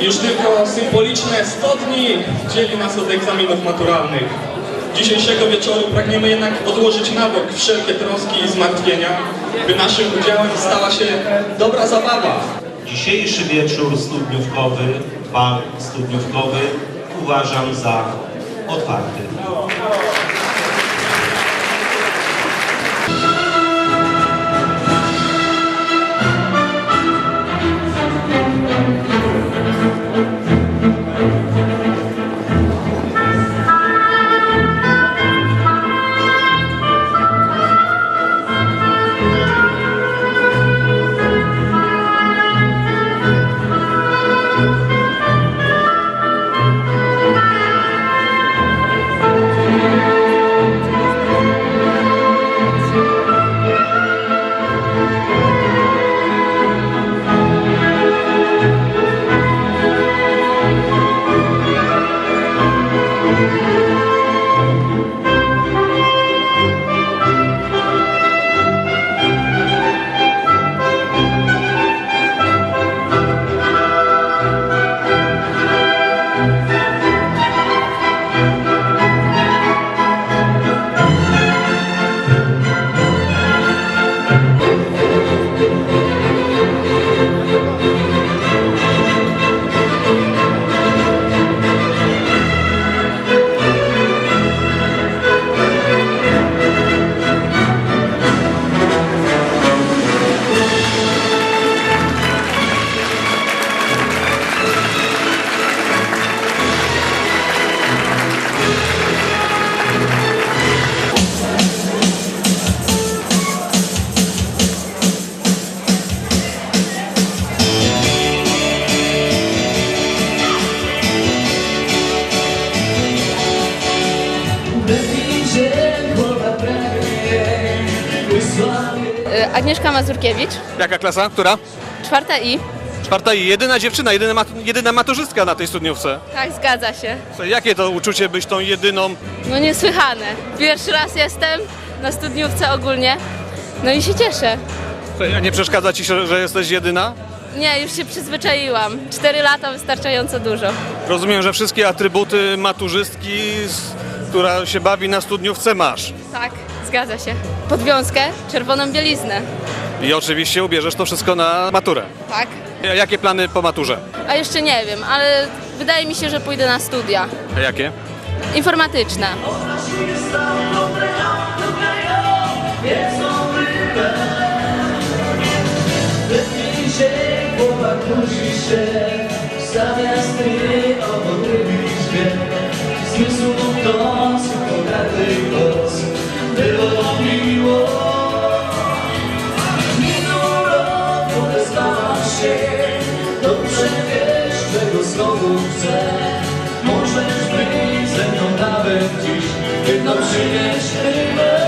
Już tylko symboliczne 100 dni dzieli nas od egzaminów maturalnych. Dzisiejszego wieczoru pragniemy jednak odłożyć na bok wszelkie troski i zmartwienia, by naszym udziałem stała się dobra zabawa. Dzisiejszy wieczór studniówkowy, bal studniówkowy uważam za otwarty. Agnieszka Mazurkiewicz, Jaka klasa? Która? czwarta I. Czwarta i jedyna dziewczyna, jedyna, mat, jedyna maturzystka na tej studniówce. Tak, zgadza się. Co, jakie to uczucie być tą jedyną? No niesłychane. Pierwszy raz jestem na studniówce ogólnie. No i się cieszę. Co, a nie przeszkadza ci się, że jesteś jedyna? Nie, już się przyzwyczaiłam. Cztery lata wystarczająco dużo. Rozumiem, że wszystkie atrybuty maturzystki, która się bawi na studniówce masz. Tak, zgadza się. Podwiązkę, czerwoną bieliznę. I oczywiście ubierzesz to wszystko na maturę. Tak. A Jakie plany po maturze? A jeszcze nie wiem, ale wydaje mi się, że pójdę na studia. A jakie? Informatyczne. Wypnij się, chłopak musi się Zamiast ty chcę Możesz być ze mną nawet dziś Jedną przynieść rybę